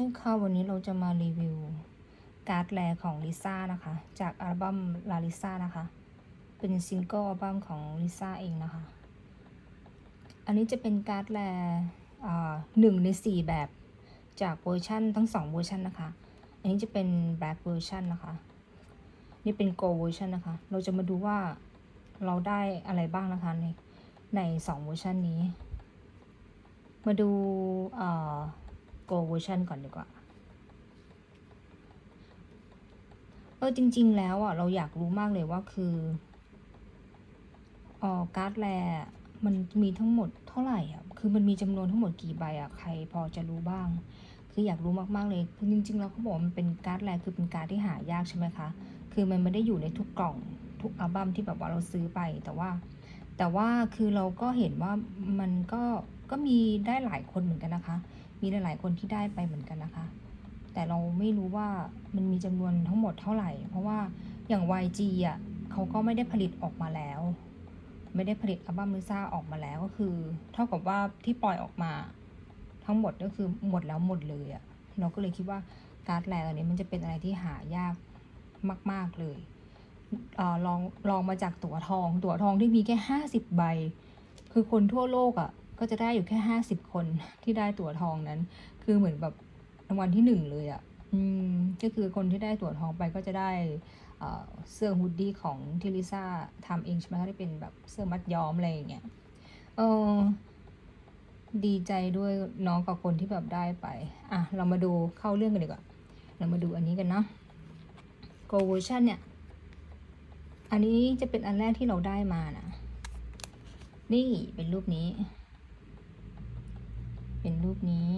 นี่ค่ะวันนี้เราจะมารีวิว การ์ดแรของลิซ่านะคะ จากอัลบั้มลาลิซ่านะคะ เป็นซิงเกิลอัลบั้มของลิซ่าเองนะคะ อันนี้จะเป็นการ์ดแรอ่าหนึ่งในสี่แบบจากเวอร์ชันทั้งสองเวอร์ชันนะคะ อันนี้จะเป็นแบล็ k เวอร์ชันนะคะ นี่เป็นโกลเวอร์ชันนะคะ เราจะมาดูว่าเราได้อะไรบ้างนะคะในในสองเวอร์ชันนี้ มาดูเอ่อ ชันก่อนดีกว่า เออจริง ๆ แล้วอะเราอยากรู้มากเลยว่าคือออการ์ดแรมันมีทั้งหมดเท่าไหร่อะ คือมันมีจำนวนทั้งหมดกี่ใบอะ ใครพอจะรู้บ้าง คืออยากรู้มากๆเลย คือจริงๆ แล้วเขาบอกว่ามันเป็นการ์ดแรคือเป็นการ์ดที่หายากใช่ไหมคะ คือมันไม่ได้อยู่ในทุกกล่อง ทุกอัลบั้มที่แบบว่าเราซื้อไป แต่ว่า แต่ว่าคือเราก็เห็นว่ามันก็ ก็มีได้หลายคนเหมือนกันนะคะ มีหลายๆคนที่ได้ไปเหมือนกันนะคะ แต่เราไม่รู้ว่ามันมีจำนวนทั้งหมดเท่าไหร่ เพราะว่าอย่าง YG อะเขาก็ไม่ได้ผลิตออกมาแล้ว ไม่ได้ผลิตอัลบั้มลิซ่าออกมาแล้วก็คือ เท่ากับว่าที่ปล่อยออกมา ทั้งหมดก็คือหมดแล้วหมดเลยอะเราก็เลยคิดว่าการ์ดแรอันนี้มันจะเป็นอะไรที่หายากมาก ๆเลยเอลองลองมาจากตั๋วทอง ตั๋วทองที่มีแค่ห้าสิบใบ คือคนทั่วโลกอะ่ะ ก็จะได้อยู่แค่ห้าสิบคนที่ได้ตั๋วทองนั้น คือเหมือนแบบรางวัลที่หนึ่งเลยอะ่ะอืมก็คือคนที่ได้ตั๋วทองไปก็จะได้เสื้อฮูดดี้ของที่ลิซ่าทำเองใช่ไหมคะที่เป็นแบบเสื้อมัดย้อมอะไรอย่างเงี้ยเออดีใจด้วยน้องกับคนที่แบบได้ไป อะ เรามาดูเข้าเรื่องกันดีกว่า เรามาดูอันนี้กันเนาะ Go version เนี่ย อันนี้จะเป็นอันแรกที่เราได้มานะ นี่เป็นรูปนี้ นี้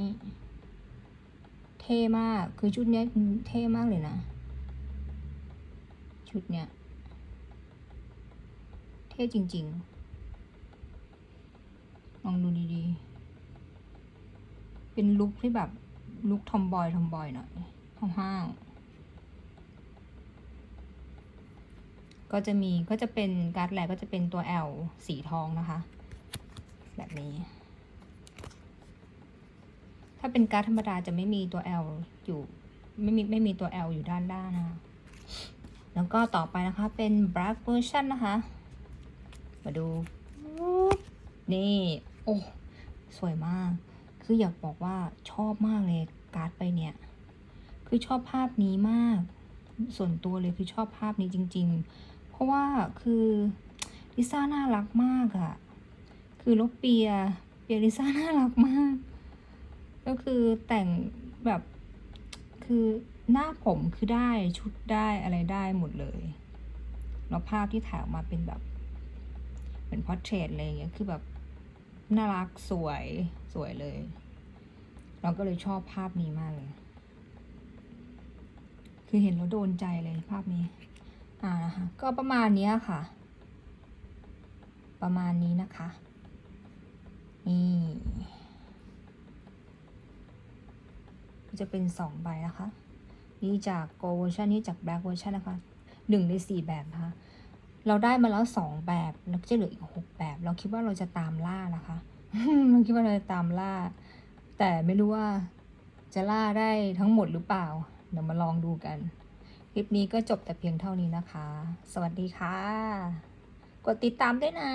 เท่มากคือชุดนี้เท่มากเลยนะ ชุดเนี้ยเท่จริง ๆ ลองดูดีๆ เป็นลุคที่แบบลุคทอมบอย ทอมบอยหน่อยห้าวๆก็จะมีก็จะเป็นการ์ดแรกก็จะเป็นตัว L สีทองนะคะ แบบนี้ ถ้าเป็นการ์ดธรรมดาจะไม่มีตัว L อยู่ไม่มีไม่มีตัว L อยู่ด้านด้านนะคะ แล้วก็ต่อไปนะคะเป็น black version นะคะ มาดู นี่ โอ้ สวยมาก คืออยากบอกว่าชอบมากเลยการ์ดไปเนี่ย คือชอบภาพนี้มาก ส่วนตัวเลยคือชอบภาพนี้จริง ๆ เพราะว่าคือลิซ่าน่ารักมากอะคือลบเปีย เปียลิซ่าน่ารักมาก ก็คือแต่งแบบคือหน้าผมคือได้ชุดได้อะไรได้หมดเลยแล้วภาพที่ถ่ายออกมาเป็นแบบเป็นพอร์เทรตอะไรอย่างเงี้ยคือแบบน่ารักสวยสวยเลย เราก็เลยชอบภาพนี้มากเลย คือเห็นแล้วโดนใจเลยภาพนี้ อ่านะคะก็ประมาณนี้ค่ะ ประมาณนี้นะคะ นี่ จะเป็นสองใบนะคะ นี่จาก gold version นี่จาก Black version นะคะหนึ่งในสี่แบบนะคะ เราได้มาแล้วสองแบบแล้วจะเหลืออีกหกแบบ เราคิดว่าเราจะตามล่านะคะเราคิดว่าเราจะตามล่า แต่ไม่รู้ว่าจะล่าได้ทั้งหมดหรือเปล่า เดี๋ยวมาลองดูกัน คลิปนี้ก็จบแต่เพียงเท่านี้นะคะ สวัสดีค่ะ กดติดตามด้วยนะ